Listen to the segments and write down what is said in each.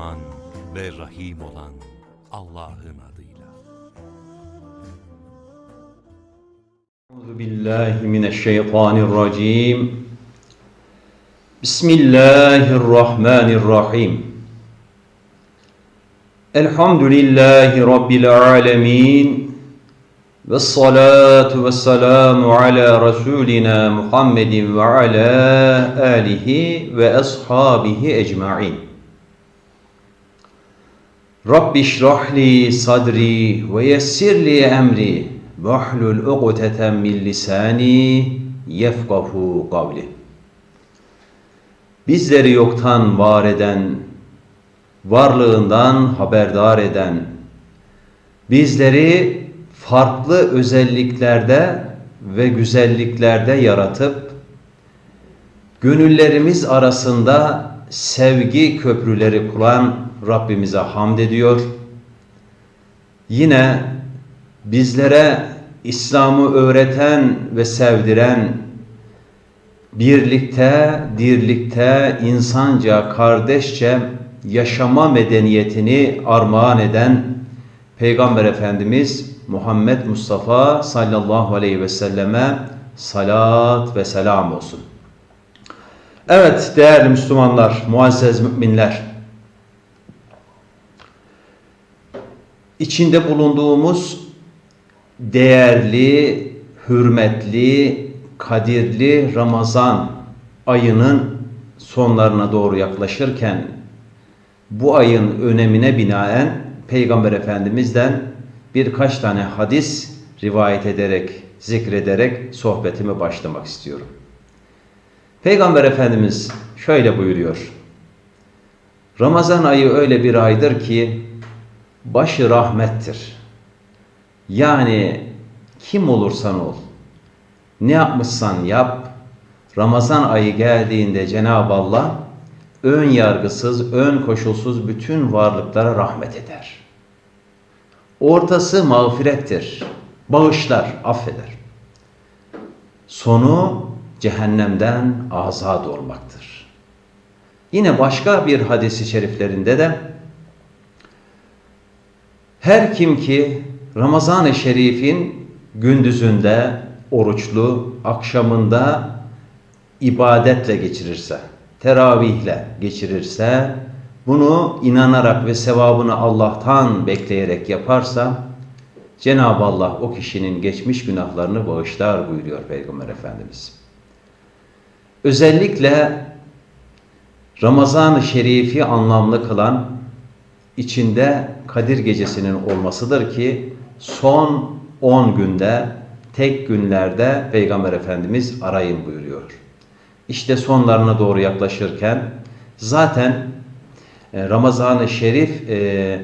Rahman ve Rahim olan Allah'ın adıyla. Euzu billahi mineşşeytanirracim. Bismillahirrahmanirrahim. Elhamdülillahi rabbil alamin. Ves salatu ves selamu ala Resulina Muhammedin ve ala alihi ve ashabihi ecmaîn. Rabbi şrahli sadri ve yessirli emri vahlul uqteten min lisani yefkahu kavli. Bizleri yoktan var eden, varlığından haberdar eden, bizleri farklı özelliklerde ve güzelliklerde yaratıp, gönüllerimiz arasında sevgi köprüleri kuran, Rabbimize hamd ediyor. Yine bizlere İslam'ı öğreten ve sevdiren, birlikte, dirlikte, insanca, kardeşçe yaşama medeniyetini armağan eden Peygamber Efendimiz Muhammed Mustafa sallallahu aleyhi ve selleme salat ve selam olsun. Evet değerli Müslümanlar, muazzez müminler. İçinde bulunduğumuz değerli, hürmetli, kadirli Ramazan ayının sonlarına doğru yaklaşırken bu ayın önemine binaen Peygamber Efendimiz'den birkaç tane hadis rivayet ederek, zikrederek sohbetime başlamak istiyorum. Peygamber Efendimiz şöyle buyuruyor. Ramazan ayı öyle bir aydır ki başı rahmettir. Yani kim olursan ol, ne yapmışsan yap, Ramazan ayı geldiğinde Cenab-ı Allah ön yargısız, ön koşulsuz bütün varlıklara rahmet eder. Ortası mağfirettir, bağışlar, affeder. Sonu cehennemden azat olmaktır. Yine başka bir hadisi şeriflerinde de her kim ki Ramazan-ı Şerif'in gündüzünde oruçlu, akşamında ibadetle geçirirse, teravihle geçirirse, bunu inanarak ve sevabını Allah'tan bekleyerek yaparsa, Cenab-ı Allah o kişinin geçmiş günahlarını bağışlar buyuruyor Peygamber Efendimiz. Özellikle Ramazan-ı Şerif'i anlamlı kılan içinde Kadir Gecesi'nin olmasıdır ki son 10 günde tek günlerde Peygamber Efendimiz arayın buyuruyor. İşte sonlarına doğru yaklaşırken zaten e, Ramazan-ı Şerif e,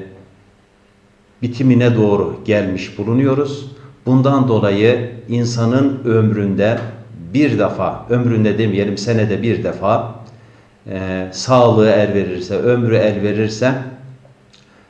bitimine doğru gelmiş bulunuyoruz. Bundan dolayı insanın ömründe bir defa, ömründe demeyelim senede bir defa e, sağlığı el verirse, ömrü el verirse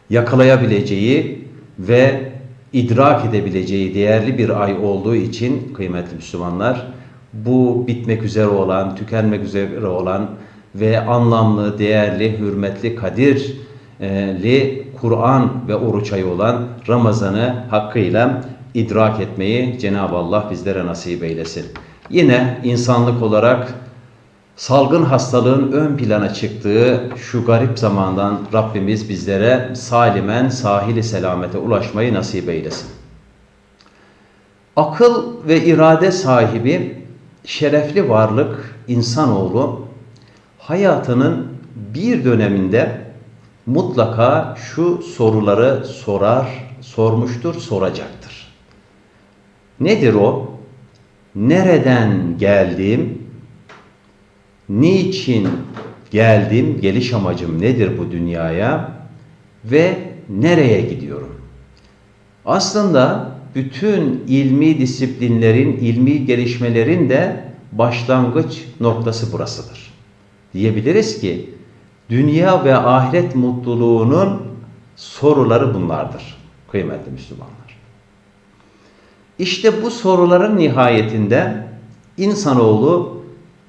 yakalayabileceği ve idrak edebileceği değerli bir ay olduğu için kıymetli Müslümanlar bu bitmek üzere olan, tükenmek üzere olan ve anlamlı, değerli, hürmetli, kadirli Kur'an ve oruç ayı olan Ramazan'ı hakkıyla idrak etmeyi Cenab-ı Allah bizlere nasip eylesin. Yine insanlık olarak salgın hastalığın ön plana çıktığı şu garip zamandan Rabbimiz bizlere salimen sahili selamete ulaşmayı nasip eylesin. Akıl ve irade sahibi şerefli varlık insanoğlu hayatının bir döneminde mutlaka şu soruları sorar, sormuştur, soracaktır. Nedir o? Nereden geldim? Niçin geldim? Geliş amacım nedir bu dünyaya? Ve nereye gidiyorum? Aslında bütün ilmi disiplinlerin, ilmi gelişmelerin de başlangıç noktası burasıdır. Diyebiliriz ki dünya ve ahiret mutluluğunun soruları bunlardır kıymetli Müslümanlar. İşte bu soruların nihayetinde insanoğlu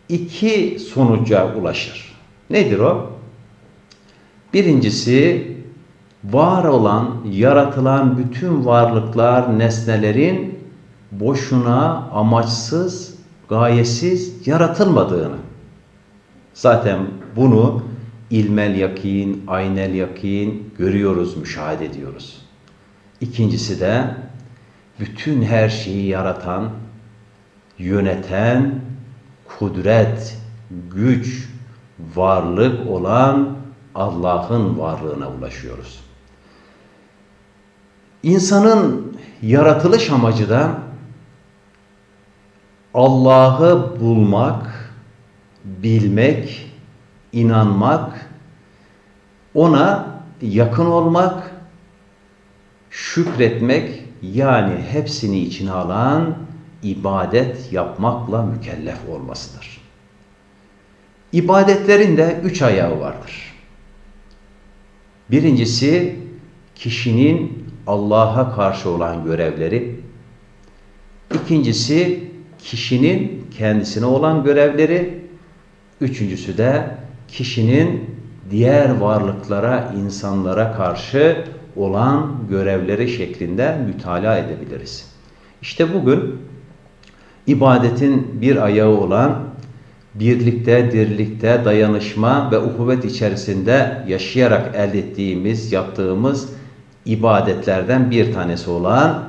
iki sonuca ulaşır. Nedir o? Birincisi var olan, yaratılan bütün varlıklar, nesnelerin boşuna, amaçsız, gayesiz yaratılmadığını. Zaten bunu ilmel yakin, aynel yakin görüyoruz, müşahede ediyoruz. İkincisi de bütün her şeyi yaratan, yöneten, kudret, güç, varlık olan Allah'ın varlığına ulaşıyoruz. İnsanın yaratılış amacı da Allah'ı bulmak, bilmek, inanmak, ona yakın olmak, şükretmek yani hepsini içine alan ibadet yapmakla mükellef olmasıdır. İbadetlerin de üç ayağı vardır. Birincisi kişinin Allah'a karşı olan görevleri. İkincisi kişinin kendisine olan görevleri. Üçüncüsü de kişinin diğer varlıklara, insanlara karşı olan görevleri şeklinde mütalaa edebiliriz. İşte bugün ibadetin bir ayağı olan birlikte, dirlikte, dayanışma ve uhuvvet içerisinde yaşayarak elde ettiğimiz, yaptığımız ibadetlerden bir tanesi olan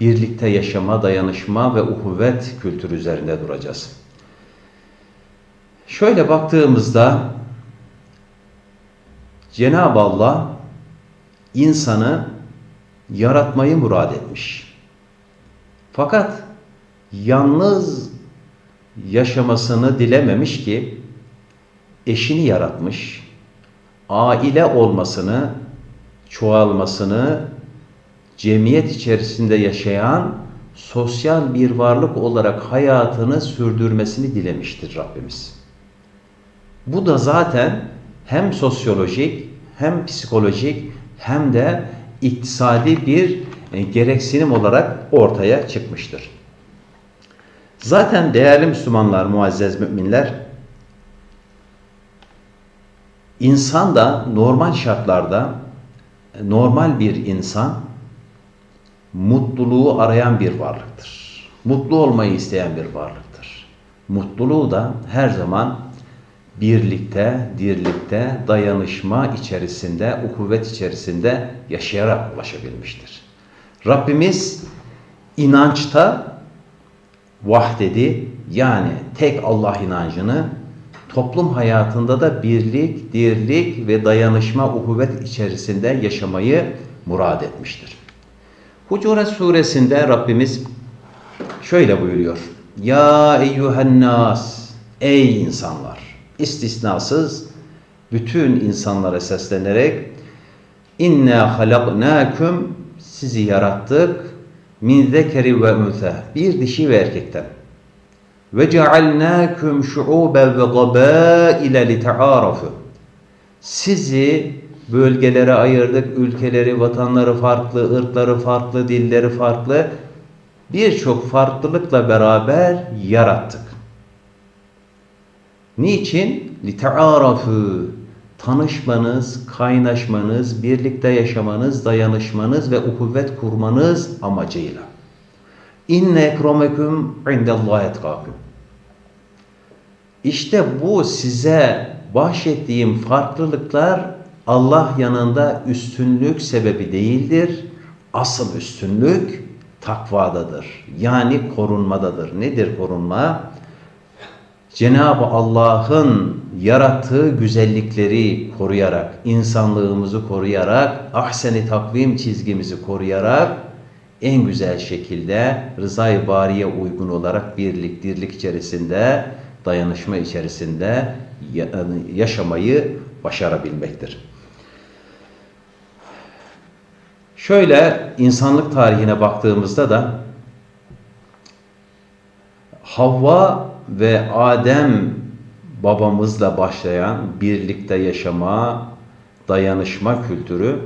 birlikte yaşama, dayanışma ve uhuvvet kültürü üzerinde duracağız. Şöyle baktığımızda Cenab-ı Allah insanı yaratmayı murad etmiş. Fakat yalnız yaşamasını dilememiş ki eşini yaratmış, aile olmasını, çoğalmasını, cemiyet içerisinde yaşayan sosyal bir varlık olarak hayatını sürdürmesini dilemiştir Rabbimiz. Bu da zaten hem sosyolojik hem psikolojik hem de iktisadi bir e, gereksinim olarak ortaya çıkmıştır. Zaten değerli Müslümanlar, muazzez müminler, insan da normal şartlarda normal bir insan mutluluğu arayan bir varlıktır. Mutlu olmayı isteyen bir varlıktır. Mutluluğu da her zaman birlikte, dirlikte, dayanışma içerisinde, ukuvvet içerisinde yaşayarak ulaşabilmiştir. Rabbimiz inançta vahdedi yani tek Allah inancını toplum hayatında da birlik, dirlik ve dayanışma, uhuvvet içerisinde yaşamayı murad etmiştir. Hucuret suresinde Rabbimiz şöyle buyuruyor. Ya eyyühen nas, ey insanlar, istisnasız bütün insanlara seslenerek inna halaknakum sizi yarattık min zekeri ve ünthe bir dişi ve erkekten ve cealnâküm şu'ûben ve gabâile li te'ârafu sizi bölgelere ayırdık, ülkeleri, vatanları farklı, ırkları farklı, dilleri farklı birçok farklılıkla beraber yarattık. Niçin? لِتَعَارَفُوا Tanışmanız, kaynaşmanız, birlikte yaşamanız, dayanışmanız ve ukuvvet kurmanız amacıyla. İnne ekremekum indallahi etkakum. İşte bu size bahşettiğim farklılıklar Allah yanında üstünlük sebebi değildir. Asıl üstünlük takvadadır. Yani korunmadadır. Nedir korunma? Cenab-ı Allah'ın yarattığı güzellikleri koruyarak, insanlığımızı koruyarak, ahseni takvim çizgimizi koruyarak en güzel şekilde rızay bariye uygun olarak birlik, dirlik içerisinde, dayanışma içerisinde yaşamayı başarabilmektir. Şöyle insanlık tarihine baktığımızda da Havva ve Adem babamızla başlayan birlikte yaşama, dayanışma kültürü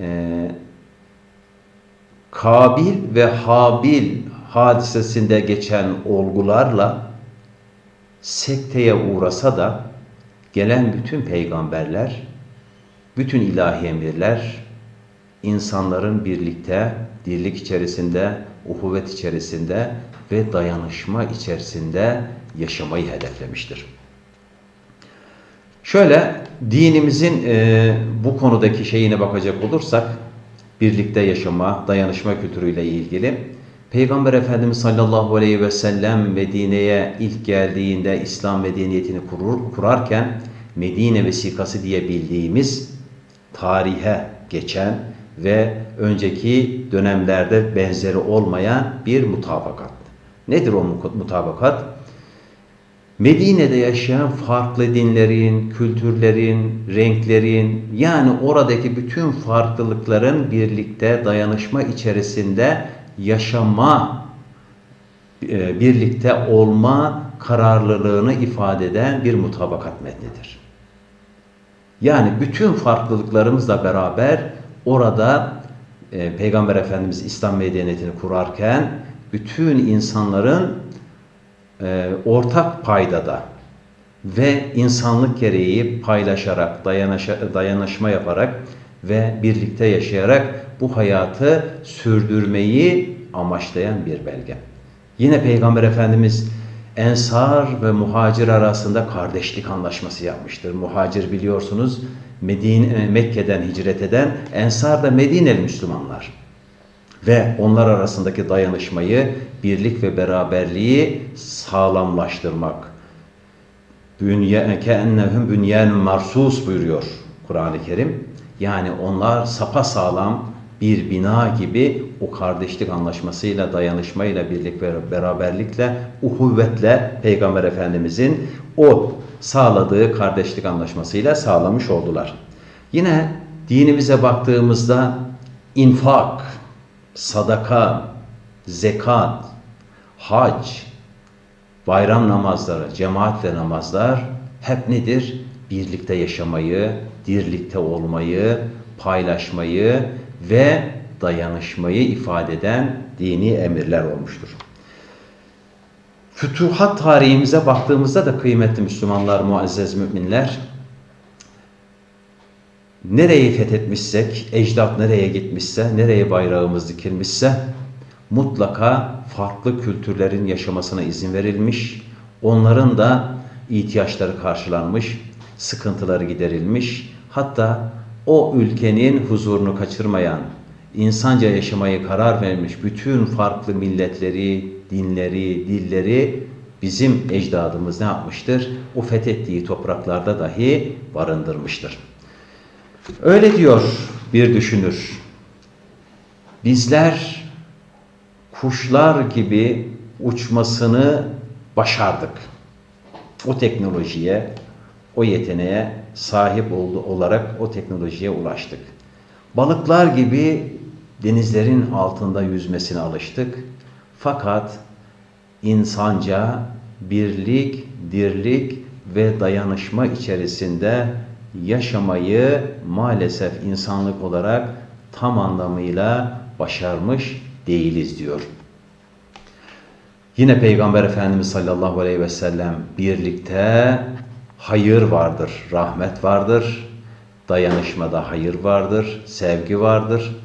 e, Kabil ve Habil hadisesinde geçen olgularla sekteye uğrasa da gelen bütün peygamberler bütün ilahi emirler insanların birlikte, dirlik içerisinde, uhuvvet içerisinde ve dayanışma içerisinde yaşamayı hedeflemiştir. Şöyle dinimizin e, bu konudaki şeyine bakacak olursak birlikte yaşama, dayanışma kültürüyle ilgili Peygamber Efendimiz sallallahu aleyhi ve sellem Medine'ye ilk geldiğinde İslam medeniyetini kurur, kurarken Medine vesikası diye bildiğimiz tarihe geçen ve önceki dönemlerde benzeri olmayan bir mutabakat. Nedir o mutabakat? Medine'de yaşayan farklı dinlerin, kültürlerin, renklerin yani oradaki bütün farklılıkların birlikte dayanışma içerisinde yaşama, e, birlikte olma kararlılığını ifade eden bir mutabakat metnidir. Yani bütün farklılıklarımızla beraber orada e, Peygamber Efendimiz İslam medeniyetini kurarken bütün insanların e, ortak paydada ve insanlık gereği paylaşarak, dayanışma yaparak ve birlikte yaşayarak bu hayatı sürdürmeyi amaçlayan bir belge. Yine Peygamber Efendimiz Ensar ve muhacir arasında kardeşlik anlaşması yapmıştır. Muhacir biliyorsunuz Medine, Mekke'den hicret eden, Ensar da Medineli Müslümanlar. Ve onlar arasındaki dayanışmayı, birlik ve beraberliği sağlamlaştırmak. Keennehum bünyenun marsus buyuruyor Kur'an-ı Kerim. Yani onlar sapa sağlam bir bina gibi o kardeşlik anlaşmasıyla, dayanışmayla, birlik ve beraberlikle, uhuvvetle Peygamber Efendimizin o sağladığı kardeşlik anlaşmasıyla sağlamış oldular. Yine dinimize baktığımızda infak, sadaka, zekat, hac, bayram namazları, cemaatle namazlar hep nedir? Birlikte yaşamayı, dirlikte olmayı, paylaşmayı ve dayanışmayı ifade eden dini emirler olmuştur. Fütuhat tarihimize baktığımızda da kıymetli Müslümanlar, muazzez müminler, nereyi fethetmişsek, ecdat nereye gitmişse, nereye bayrağımız dikilmişse, mutlaka farklı kültürlerin yaşamasına izin verilmiş, onların da ihtiyaçları karşılanmış, sıkıntıları giderilmiş, hatta o ülkenin huzurunu kaçırmayan, insanca yaşamayı karar vermiş bütün farklı milletleri, dinleri, dilleri bizim ecdadımız ne yapmıştır? O fethettiği topraklarda dahi barındırmıştır. Öyle diyor bir düşünür. Bizler kuşlar gibi uçmasını başardık. O teknolojiye, o yeteneğe sahip oldu olarak o teknolojiye ulaştık. Balıklar gibi denizlerin altında yüzmesine alıştık. Fakat insanca birlik, dirlik ve dayanışma içerisinde yaşamayı maalesef insanlık olarak tam anlamıyla başarmış değiliz diyor. Yine Peygamber Efendimiz sallallahu aleyhi ve sellem birlikte hayır vardır, rahmet vardır, dayanışmada hayır vardır, sevgi vardır.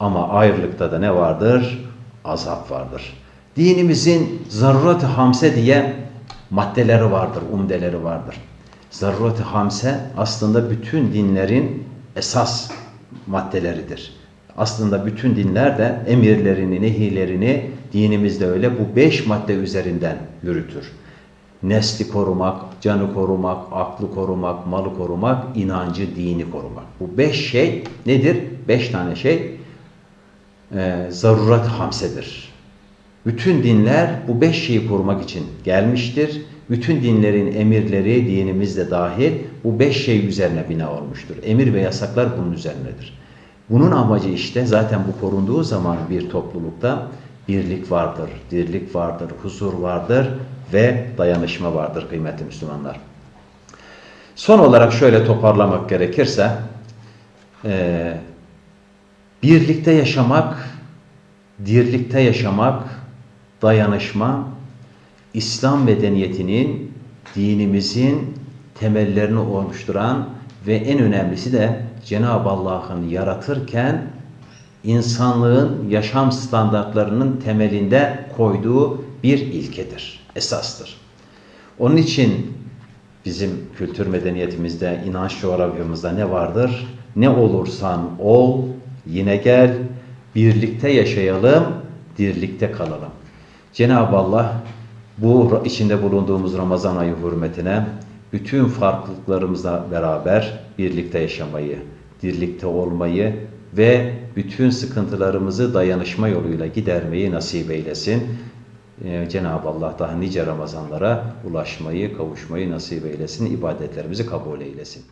Ama ayrılıkta da ne vardır? Azap vardır. Dinimizin zaruret-i hamse diye maddeleri vardır, umdeleri vardır. Zaruret-i hamse aslında bütün dinlerin esas maddeleridir. Aslında bütün dinler de emirlerini, nehilerini dinimizde öyle bu beş madde üzerinden yürütür nesli korumak, canı korumak, aklı korumak, malı korumak, inancı, dini korumak. Bu beş şey nedir? Beş tane şey e, zaruret hamsedir. Bütün dinler bu beş şeyi korumak için gelmiştir. Bütün dinlerin emirleri dinimizde dahil bu beş şey üzerine bina olmuştur. Emir ve yasaklar bunun üzerinedir. Bunun amacı işte zaten bu korunduğu zaman bir toplulukta birlik vardır, dirlik vardır, huzur vardır ve dayanışma vardır kıymetli Müslümanlar. Son olarak şöyle toparlamak gerekirse, e, birlikte yaşamak, dirlikte yaşamak, dayanışma, İslam medeniyetinin, dinimizin temellerini oluşturan ve en önemlisi de Cenab-ı Allah'ın yaratırken insanlığın yaşam standartlarının temelinde koyduğu bir ilkedir, esastır. Onun için bizim kültür medeniyetimizde, inanç coğrafyamızda ne vardır? Ne olursan ol, yine gel, birlikte yaşayalım, dirlikte kalalım. Cenab-ı Allah bu içinde bulunduğumuz Ramazan ayı hürmetine bütün farklılıklarımızla beraber birlikte yaşamayı, dirlikte olmayı ve bütün sıkıntılarımızı dayanışma yoluyla gidermeyi nasip eylesin. Ee, Cenab-ı Allah daha nice Ramazanlara ulaşmayı, kavuşmayı nasip eylesin, ibadetlerimizi kabul eylesin.